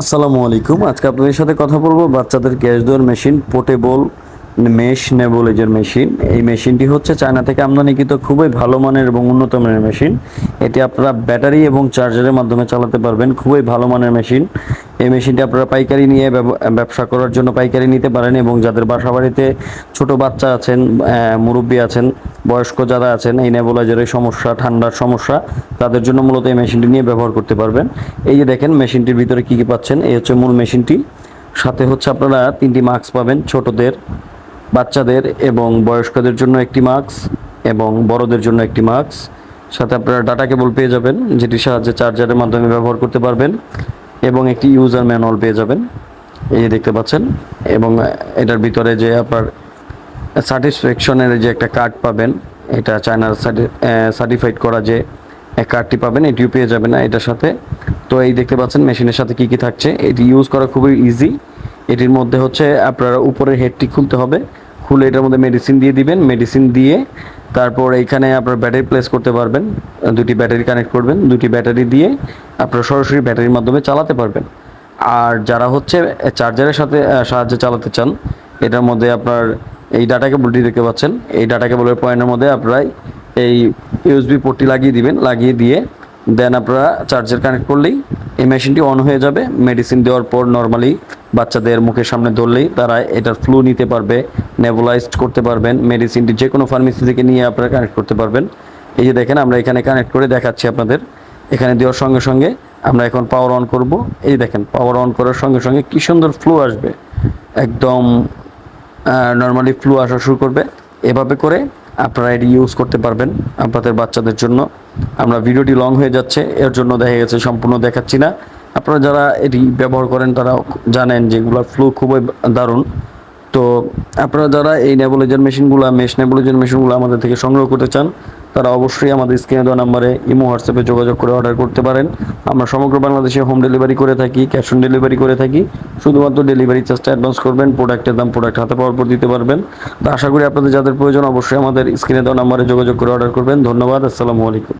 আসসালামু আলাইকুম। আজকে আপনাদের সাথে কথা বলব বাচ্চাদের গ্যাস দেওয়ার মেশিন, পোর্টেবল মেশ নেবলেজের মেশিন। এই মেশিনটি হচ্ছে চায়না থেকে আমদানিকৃত খুবই ভালো মানের এবং উন্নত মানের মেশিন। এটি আপনারা ব্যাটারি এবং চার্জারের মাধ্যমে চালাতে পারবেন। খুবই ভালো মানের মেশিন। এই মেশিনটি আপনারা পাইকারি নিয়ে ব্যবসা করার জন্য পাইকারি নিতে পারেন এবং যাদের বাসা বাড়িতে ছোট বাচ্চা আছেন মুরব্বী আছেন, বয়স্ক যারা আছেন, এই নেবুলাইজারের সমস্যা, ঠান্ডার সমস্যা, তাদের জন্য মূলত এই মেশিনটি নিয়ে ব্যবহার করতে পারবেন। এই যে দেখেন, মেশিনটির ভিতরে কি কি পাচ্ছেন, এই হচ্ছে মূল মেশিনটি। সাথে হচ্ছে আপনারা তিনটি মাস্ক পাবেন, ছোটদের, বাচ্চাদের এবং বয়স্কদের জন্য একটি মাস্ক এবং বড়দের জন্য একটি মাস্ক। সাথে আপনারা ডাটা কেবল পেয়ে যাবেন, যেটির সাহায্যে চার্জারের মাধ্যমে ব্যবহার করতে পারবেন। এবং একটি ইউজার ম্যানুয়াল পেয়ে যাবেন। এই যে দেখতে পাচ্ছেন। এবং এটার ভিতরে যে আপনার স্যাটিসফ্যাকশনের যে একটা কার্ড পাবেন, এটা চায়নার সার্টিফাইড করা যে কার্ডটি পাবেন, এটিও পেয়ে যাবেন না এটার সাথে। তো এই দেখতে পাচ্ছেন মেশিনের সাথে কি কি থাকছে? এটি ইউজ করা খুবই ইজি এটির মধ্যে হচ্ছে আপনার উপরের হেডটি খুলতে হবে। খুলে এটার মধ্যে মেডিসিন দিয়ে দিবেন। মেডিসিন দিয়ে তারপর এইখানে আপনার ব্যাটারি প্লেস করতে পারবেন। দুটি ব্যাটারি কানেক্ট করবেন। দুটি ব্যাটারি দিয়ে আপনার সরাসরি ব্যাটারির মাধ্যমে চালাতে পারবেন। আর যারা হচ্ছে চার্জারের সাথে সাহায্যে চালাতে চান, এটার মধ্যে আপনার এই ডাটা কেবলটি দেখতে পাচ্ছেন। এই ডাটা কেবলের পয়েন্টের মধ্যে আপনারা এই ইউএসবি পোর্টটি লাগিয়ে দিবেন, লাগিয়ে দিয়ে দেন আপনারা চার্জার কানেক্ট করলেই এই মেশিনটি অন হয়ে যাবে। মেডিসিন দেওয়ার পর নর্মালি বাচ্চাদের মুখের সামনে ধরলেই তারা এটার ফ্লু নিতে পারবে নেবুলাইজড করতে পারবেন মেডিসিনটি যে কোনো ফার্মেসি থেকে নিয়ে আপনারা কানেক্ট করতে পারবেন। এই যে দেখেন, আমরা এখানে কানেক্ট করে দেখাচ্ছি আপনাদের। এখানে দেওয়ার সঙ্গে সঙ্গে আমরা এখন পাওয়ার অন করব। এই দেখেন পাওয়ার অন করার সঙ্গে সঙ্গে কি সুন্দর ফ্লো আসবে। একদম নর্মালি ফ্লু আসা শুরু করবে। এভাবে করে আপনারা এটি ইউজ করতে পারবেন আপনাদের বাচ্চাদের জন্য। আমরা ভিডিওটি লং হয়ে যাচ্ছে, এর জন্য দেখা গেছে সম্পূর্ণ দেখাচ্ছি না। আপনারা যারা এটি ব্যবহার করেন তারা জানেন যে এগুলোর ফ্লু খুবই দারুণ। তো আপনারা যারা এই নেবুলাইজার মেশিনগুলো, মেশ নেবুলাইজার মেশিনগুলো আমাদের থেকে সংগ্রহ করতে চান, তারা অবশ্যই আমাদের স্ক্রিনে দেওয়া নাম্বারে ইমো হোয়াটসঅ্যাপে যোগাযোগ করে অর্ডার করতে পারেন। আমরা সমগ্র বাংলাদেশে হোম ডেলিভারি করে থাকি ক্যাশ অন ডেলিভারি করে থাকি। শুধুমাত্র ডেলিভারি চার্জটা অ্যাডভান্স করবেন প্রোডাক্টের দাম প্রোডাক্ট হাতে পাওয়ার পর দিতে পারবেন। তো আশা করি আপনাদের যাদের প্রয়োজন, অবশ্যই আমাদের স্ক্রিনে দেওয়া নাম্বারে যোগাযোগ করে অর্ডার করবেন। ধন্যবাদ, আসসালামু আলাইকুম।